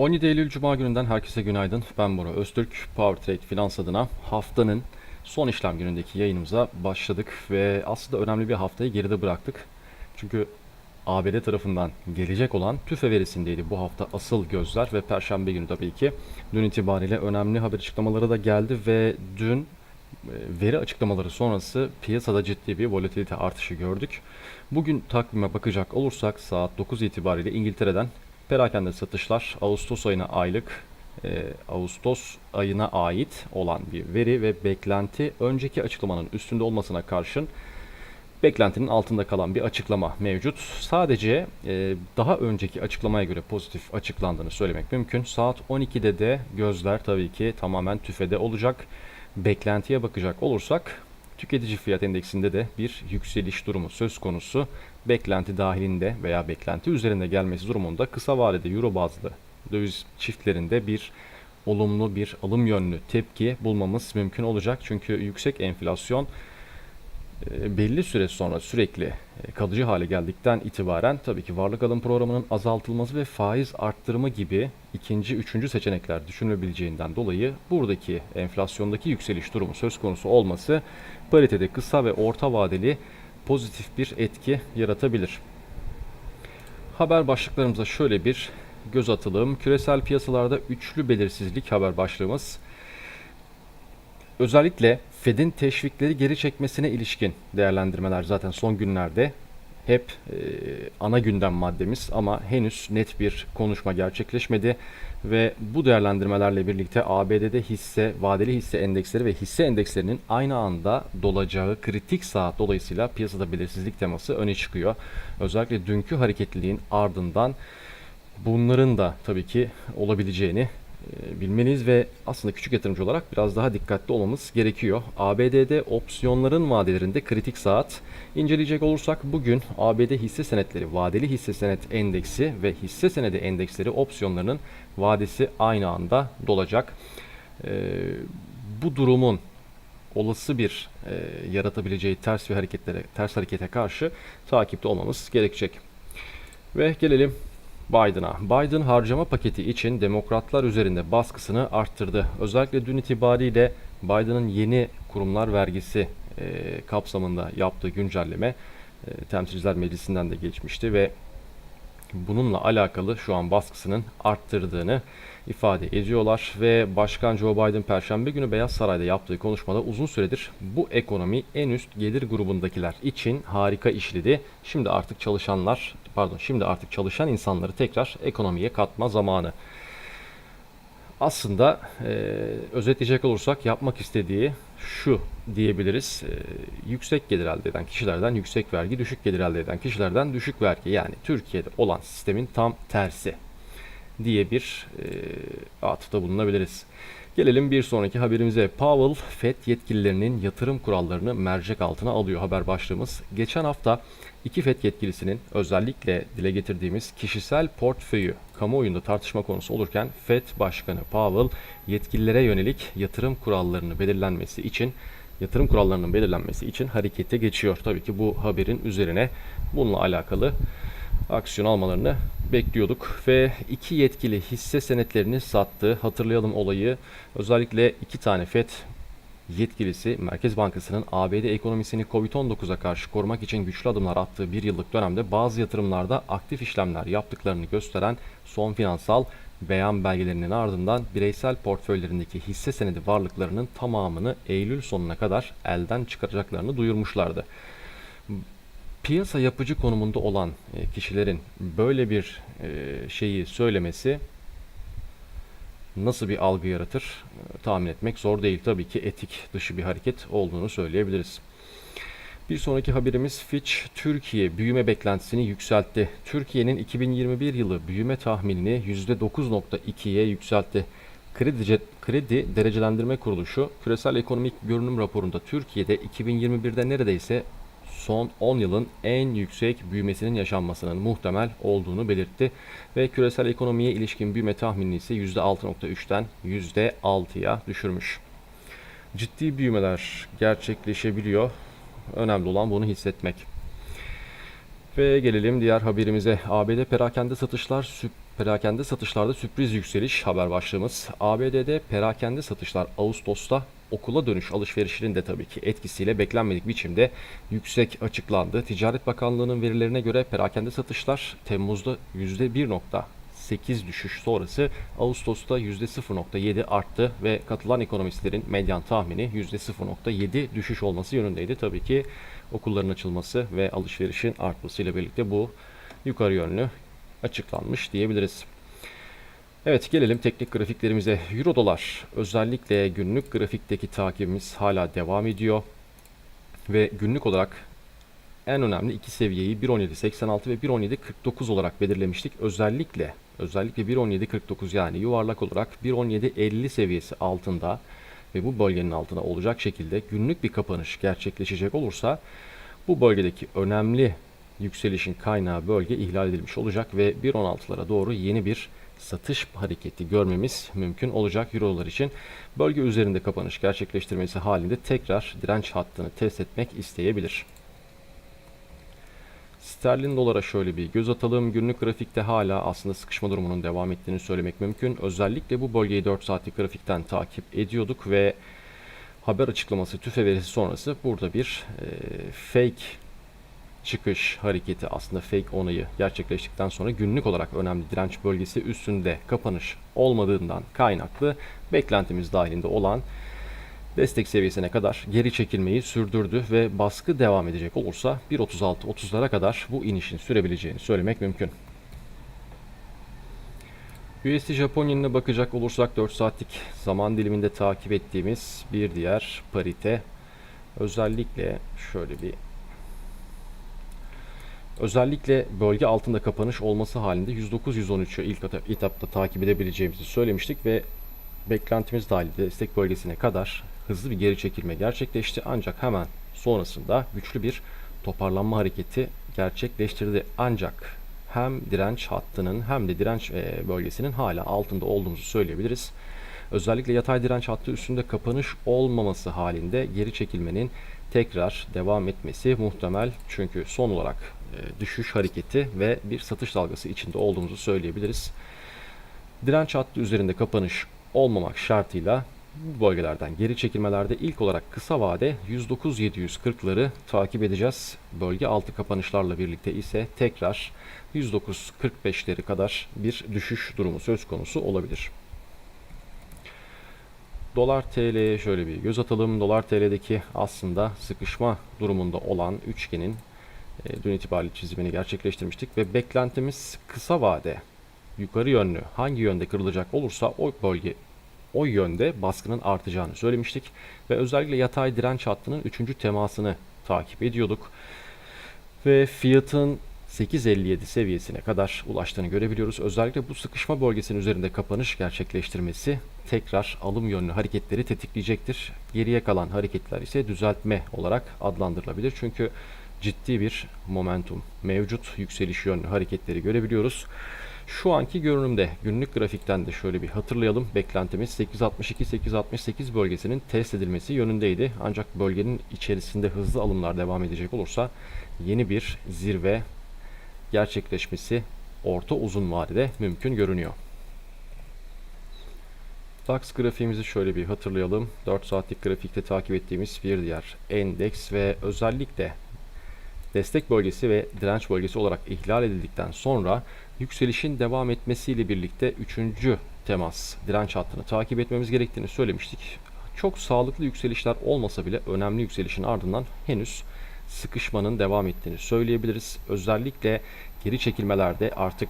17 Eylül Cuma gününden herkese günaydın. Ben Bora Öztürk. Power Trade Finans adına haftanın son işlem günündeki yayınımıza başladık ve aslında önemli bir haftayı geride bıraktık. Çünkü ABD tarafından gelecek olan TÜFE verisindeydi bu hafta asıl gözler ve Perşembe günü tabii ki dün itibariyle önemli haber açıklamaları da geldi ve dün e, veri açıklamaları sonrası piyasada ciddi bir volatilite artışı gördük. Bugün takvime bakacak olursak saat 9 itibariyle İngiltere'den perakende satışlar Ağustos ayına aylık e, Ağustos ayına ait olan bir veri ve beklenti önceki açıklamanın üstünde olmasına karşın beklentinin altında kalan bir açıklama mevcut. Sadece e, daha önceki açıklamaya göre pozitif açıklandığını söylemek mümkün. Saat 12'de de gözler tabii ki tamamen tüfede olacak. Beklentiye bakacak olursak tüketici fiyat endeksinde de bir yükseliş durumu söz konusu. Beklenti dahilinde veya beklenti üzerinde gelmesi durumunda kısa vadede euro bazlı döviz çiftlerinde bir olumlu bir alım yönlü tepki bulmamız mümkün olacak. Çünkü yüksek enflasyon e, belli süre sonra sürekli e, kalıcı hale geldikten itibaren tabii ki varlık alım programının azaltılması ve faiz arttırımı gibi ikinci, üçüncü seçenekler düşünülebileceğinden dolayı buradaki enflasyondaki yükseliş durumu söz konusu olması paritede kısa ve orta vadeli pozitif bir etki yaratabilir. Haber başlıklarımıza şöyle bir göz atalım. Küresel piyasalarda üçlü belirsizlik haber başlığımız. Özellikle Fed'in teşvikleri geri çekmesine ilişkin değerlendirmeler zaten son günlerde hep e, ana gündem maddemiz ama henüz net bir konuşma gerçekleşmedi ve bu değerlendirmelerle birlikte ABD'de hisse, vadeli hisse endeksleri ve hisse endekslerinin aynı anda dolacağı kritik saat dolayısıyla piyasada belirsizlik teması öne çıkıyor. Özellikle dünkü hareketliliğin ardından bunların da tabii ki olabileceğini bilmeliyiz ve aslında küçük yatırımcı olarak biraz daha dikkatli olmamız gerekiyor. ABD'de opsiyonların vadelerinde kritik saat inceleyecek olursak bugün ABD hisse senetleri, vadeli hisse senet endeksi ve hisse senedi endeksleri opsiyonlarının vadesi aynı anda dolacak. E, bu durumun olası bir e, yaratabileceği ters bir hareketlere, ters harekete karşı takipte olmamız gerekecek. Ve gelelim Biden'a. Biden harcama paketi için demokratlar üzerinde baskısını arttırdı. Özellikle dün itibariyle Biden'ın yeni kurumlar vergisi e, kapsamında yaptığı güncelleme e, Temsilciler Meclisi'nden de geçmişti ve bununla alakalı şu an baskısının arttırdığını ifade ediyorlar ve Başkan Joe Biden Perşembe günü Beyaz Saray'da yaptığı konuşmada uzun süredir bu ekonomi en üst gelir grubundakiler için harika işledi. Şimdi artık çalışanlar pardon şimdi artık çalışan insanları tekrar ekonomiye katma zamanı. Aslında e, özetleyecek olursak yapmak istediği şu diyebiliriz. E, yüksek gelir elde eden kişilerden yüksek vergi, düşük gelir elde eden kişilerden düşük vergi. Yani Türkiye'de olan sistemin tam tersi diye bir e, atıfta bulunabiliriz. Gelelim bir sonraki haberimize. Powell, FED yetkililerinin yatırım kurallarını mercek altına alıyor haber başlığımız. Geçen hafta iki FED yetkilisinin özellikle dile getirdiğimiz kişisel portföyü kamuoyunda tartışma konusu olurken FED Başkanı Powell yetkililere yönelik yatırım kurallarını belirlenmesi için yatırım kurallarının belirlenmesi için harekete geçiyor. Tabii ki bu haberin üzerine bununla alakalı aksiyon almalarını bekliyorduk ve iki yetkili hisse senetlerini sattı. Hatırlayalım olayı. Özellikle iki tane FED yetkilisi Merkez Bankası'nın ABD ekonomisini Covid-19'a karşı korumak için güçlü adımlar attığı bir yıllık dönemde bazı yatırımlarda aktif işlemler yaptıklarını gösteren son finansal beyan belgelerinin ardından bireysel portföylerindeki hisse senedi varlıklarının tamamını Eylül sonuna kadar elden çıkaracaklarını duyurmuşlardı piyasa yapıcı konumunda olan e, kişilerin böyle bir e, şeyi söylemesi nasıl bir algı yaratır e, tahmin etmek zor değil. Tabii ki etik dışı bir hareket olduğunu söyleyebiliriz. Bir sonraki haberimiz Fitch Türkiye büyüme beklentisini yükseltti. Türkiye'nin 2021 yılı büyüme tahminini %9.2'ye yükseltti. Kredi, Kredi Derecelendirme Kuruluşu küresel ekonomik görünüm raporunda Türkiye'de 2021'de neredeyse son 10 yılın en yüksek büyümesinin yaşanmasının muhtemel olduğunu belirtti ve küresel ekonomiye ilişkin büyüme tahminini ise %6.3'ten %6'ya düşürmüş. Ciddi büyümeler gerçekleşebiliyor. Önemli olan bunu hissetmek. Ve gelelim diğer haberimize. ABD perakende satışlar perakende satışlarda sürpriz yükseliş haber başlığımız. ABD'de perakende satışlar Ağustos'ta okula dönüş alışverişinin de tabii ki etkisiyle beklenmedik biçimde yüksek açıklandı. Ticaret Bakanlığı'nın verilerine göre perakende satışlar Temmuz'da %1.8 düşüş sonrası Ağustos'ta %0.7 arttı ve katılan ekonomistlerin medyan tahmini %0.7 düşüş olması yönündeydi. Tabii ki okulların açılması ve alışverişin artmasıyla birlikte bu yukarı yönlü açıklanmış diyebiliriz. Evet gelelim teknik grafiklerimize. Euro dolar özellikle günlük grafikteki takibimiz hala devam ediyor. Ve günlük olarak en önemli iki seviyeyi 1.17.86 ve 1.17.49 olarak belirlemiştik. Özellikle özellikle 1.17.49 yani yuvarlak olarak 1.17.50 seviyesi altında ve bu bölgenin altına olacak şekilde günlük bir kapanış gerçekleşecek olursa bu bölgedeki önemli yükselişin kaynağı bölge ihlal edilmiş olacak ve 1.16'lara doğru yeni bir satış hareketi görmemiz mümkün olacak Eurolar için. Bölge üzerinde kapanış gerçekleştirmesi halinde tekrar direnç hattını test etmek isteyebilir. Sterlin dolara şöyle bir göz atalım. Günlük grafikte hala aslında sıkışma durumunun devam ettiğini söylemek mümkün. Özellikle bu bölgeyi 4 saatlik grafikten takip ediyorduk ve haber açıklaması tüfe verisi sonrası burada bir e, fake çıkış hareketi aslında fake onayı gerçekleştikten sonra günlük olarak önemli direnç bölgesi üstünde kapanış olmadığından kaynaklı beklentimiz dahilinde olan destek seviyesine kadar geri çekilmeyi sürdürdü ve baskı devam edecek olursa 1.36-30'lara kadar bu inişin sürebileceğini söylemek mümkün. USD Japon bakacak olursak 4 saatlik zaman diliminde takip ettiğimiz bir diğer parite özellikle şöyle bir Özellikle bölge altında kapanış olması halinde 109-113'ü ilk etapta takip edebileceğimizi söylemiştik ve beklentimiz dahilinde destek bölgesine kadar hızlı bir geri çekilme gerçekleşti. Ancak hemen sonrasında güçlü bir toparlanma hareketi gerçekleştirdi. Ancak hem direnç hattının hem de direnç e, bölgesinin hala altında olduğumuzu söyleyebiliriz. Özellikle yatay direnç hattı üstünde kapanış olmaması halinde geri çekilmenin tekrar devam etmesi muhtemel. Çünkü son olarak e, düşüş hareketi ve bir satış dalgası içinde olduğumuzu söyleyebiliriz. Direnç hattı üzerinde kapanış olmamak şartıyla bu bölgelerden geri çekilmelerde ilk olarak kısa vade 109.740'ları takip edeceğiz. Bölge altı kapanışlarla birlikte ise tekrar 109.45'leri kadar bir düşüş durumu söz konusu olabilir. Dolar TL'ye şöyle bir göz atalım. Dolar TL'deki aslında sıkışma durumunda olan üçgenin e, dün itibariyle çizimini gerçekleştirmiştik ve beklentimiz kısa vade yukarı yönlü hangi yönde kırılacak olursa o bölge o yönde baskının artacağını söylemiştik ve özellikle yatay direnç hattının 3. temasını takip ediyorduk. Ve fiyatın 8.57 seviyesine kadar ulaştığını görebiliyoruz. Özellikle bu sıkışma bölgesinin üzerinde kapanış gerçekleştirmesi tekrar alım yönlü hareketleri tetikleyecektir. Geriye kalan hareketler ise düzeltme olarak adlandırılabilir. Çünkü ciddi bir momentum mevcut yükseliş yönlü hareketleri görebiliyoruz. Şu anki görünümde günlük grafikten de şöyle bir hatırlayalım. Beklentimiz 862-868 bölgesinin test edilmesi yönündeydi. Ancak bölgenin içerisinde hızlı alımlar devam edecek olursa yeni bir zirve gerçekleşmesi orta uzun vadede mümkün görünüyor. DAX grafiğimizi şöyle bir hatırlayalım. 4 saatlik grafikte takip ettiğimiz bir diğer endeks ve özellikle destek bölgesi ve direnç bölgesi olarak ihlal edildikten sonra yükselişin devam etmesiyle birlikte 3. temas direnç hattını takip etmemiz gerektiğini söylemiştik. Çok sağlıklı yükselişler olmasa bile önemli yükselişin ardından henüz sıkışmanın devam ettiğini söyleyebiliriz. Özellikle geri çekilmelerde artık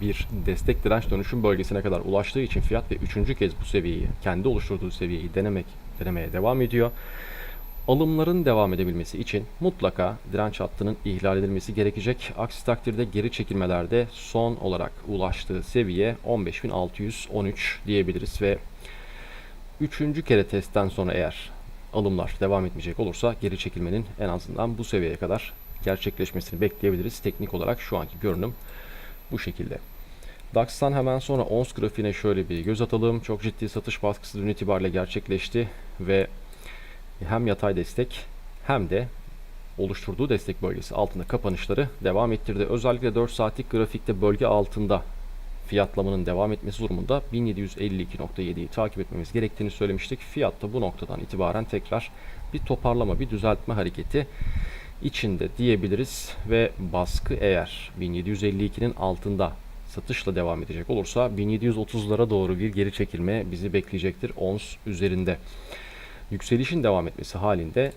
bir destek direnç dönüşüm bölgesine kadar ulaştığı için fiyat ve üçüncü kez bu seviyeyi kendi oluşturduğu seviyeyi denemek denemeye devam ediyor. Alımların devam edebilmesi için mutlaka direnç hattının ihlal edilmesi gerekecek. Aksi takdirde geri çekilmelerde son olarak ulaştığı seviye 15.613 diyebiliriz ve üçüncü kere testten sonra eğer alımlar devam etmeyecek olursa geri çekilmenin en azından bu seviyeye kadar gerçekleşmesini bekleyebiliriz. Teknik olarak şu anki görünüm bu şekilde. DAX'tan hemen sonra ONS grafiğine şöyle bir göz atalım. Çok ciddi satış baskısı dün itibariyle gerçekleşti ve hem yatay destek hem de oluşturduğu destek bölgesi altında kapanışları devam ettirdi. Özellikle 4 saatlik grafikte bölge altında fiyatlamanın devam etmesi durumunda 1752.7'yi takip etmemiz gerektiğini söylemiştik. Fiyat da bu noktadan itibaren tekrar bir toparlama, bir düzeltme hareketi içinde diyebiliriz ve baskı eğer 1752'nin altında satışla devam edecek olursa 1730'lara doğru bir geri çekilme bizi bekleyecektir ons üzerinde. Yükselişin devam etmesi halinde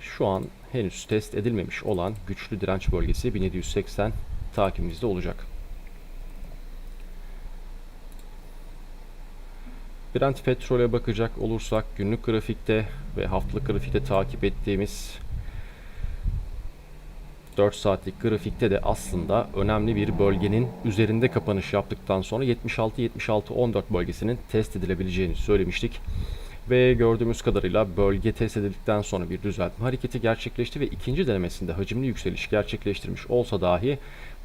şu an henüz test edilmemiş olan güçlü direnç bölgesi 1780 takibimizde olacak. Brent petrole bakacak olursak günlük grafikte ve haftalık grafikte takip ettiğimiz 4 saatlik grafikte de aslında önemli bir bölgenin üzerinde kapanış yaptıktan sonra 76-76-14 bölgesinin test edilebileceğini söylemiştik. Ve gördüğümüz kadarıyla bölge test edildikten sonra bir düzeltme hareketi gerçekleşti ve ikinci denemesinde hacimli yükseliş gerçekleştirmiş olsa dahi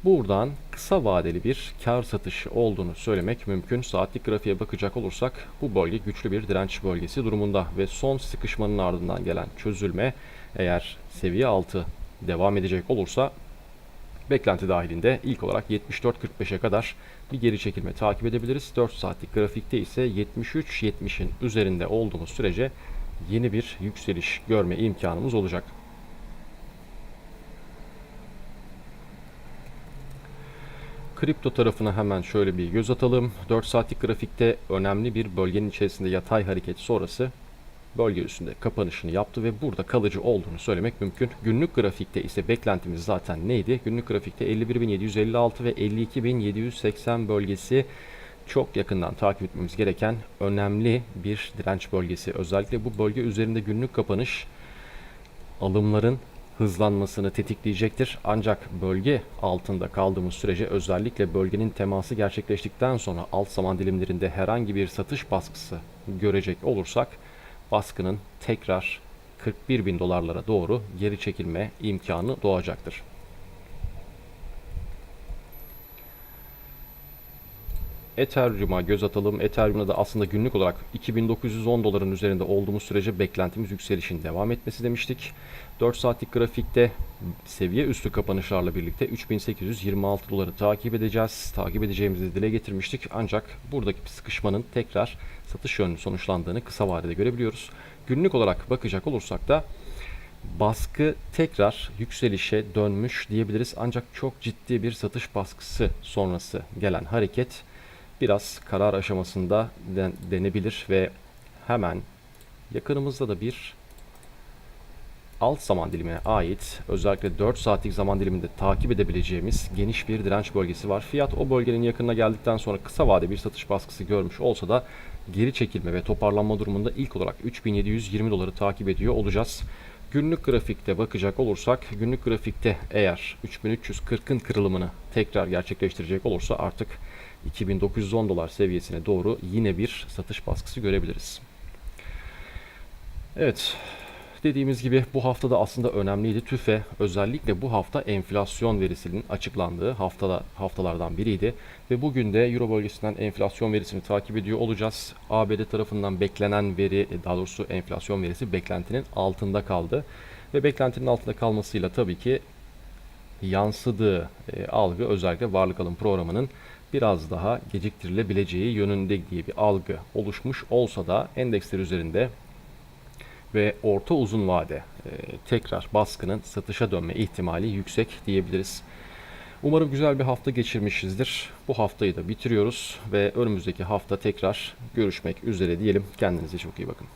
buradan kısa vadeli bir kar satışı olduğunu söylemek mümkün. Saatlik grafiğe bakacak olursak bu bölge güçlü bir direnç bölgesi durumunda ve son sıkışmanın ardından gelen çözülme eğer seviye altı devam edecek olursa beklenti dahilinde ilk olarak 74.45'e kadar bir geri çekilme takip edebiliriz. 4 saatlik grafikte ise 73-70'in üzerinde olduğumuz sürece yeni bir yükseliş görme imkanımız olacak. Kripto tarafına hemen şöyle bir göz atalım. 4 saatlik grafikte önemli bir bölgenin içerisinde yatay hareket sonrası bölge üstünde kapanışını yaptı ve burada kalıcı olduğunu söylemek mümkün. Günlük grafikte ise beklentimiz zaten neydi? Günlük grafikte 51.756 ve 52.780 bölgesi çok yakından takip etmemiz gereken önemli bir direnç bölgesi. Özellikle bu bölge üzerinde günlük kapanış alımların hızlanmasını tetikleyecektir. Ancak bölge altında kaldığımız sürece özellikle bölgenin teması gerçekleştikten sonra alt zaman dilimlerinde herhangi bir satış baskısı görecek olursak baskının tekrar 41 bin dolarlara doğru geri çekilme imkanı doğacaktır. Ethereum'a göz atalım. Ethereum'da da aslında günlük olarak 2910 doların üzerinde olduğumuz sürece beklentimiz yükselişin devam etmesi demiştik. 4 saatlik grafikte seviye üstü kapanışlarla birlikte 3826 doları takip edeceğiz. Takip edeceğimizi dile getirmiştik. Ancak buradaki bir sıkışmanın tekrar satış yönlü sonuçlandığını kısa vadede görebiliyoruz. Günlük olarak bakacak olursak da baskı tekrar yükselişe dönmüş diyebiliriz. Ancak çok ciddi bir satış baskısı sonrası gelen hareket biraz karar aşamasında den, denebilir ve hemen yakınımızda da bir alt zaman dilimine ait özellikle 4 saatlik zaman diliminde takip edebileceğimiz geniş bir direnç bölgesi var. Fiyat o bölgenin yakınına geldikten sonra kısa vade bir satış baskısı görmüş olsa da geri çekilme ve toparlanma durumunda ilk olarak 3720 doları takip ediyor olacağız. Günlük grafikte bakacak olursak günlük grafikte eğer 3340'ın kırılımını tekrar gerçekleştirecek olursa artık 2910 dolar seviyesine doğru yine bir satış baskısı görebiliriz. Evet, dediğimiz gibi bu hafta da aslında önemliydi. TÜFE özellikle bu hafta enflasyon verisinin açıklandığı haftada haftalardan biriydi ve bugün de Euro bölgesinden enflasyon verisini takip ediyor olacağız. ABD tarafından beklenen veri, daha doğrusu enflasyon verisi beklentinin altında kaldı ve beklentinin altında kalmasıyla tabii ki yansıdığı e, algı özellikle varlık alım programının biraz daha geciktirilebileceği yönünde diye bir algı oluşmuş olsa da endeksler üzerinde ve orta uzun vade e, tekrar baskının satışa dönme ihtimali yüksek diyebiliriz. Umarım güzel bir hafta geçirmişizdir. Bu haftayı da bitiriyoruz ve önümüzdeki hafta tekrar görüşmek üzere diyelim. Kendinize çok iyi bakın.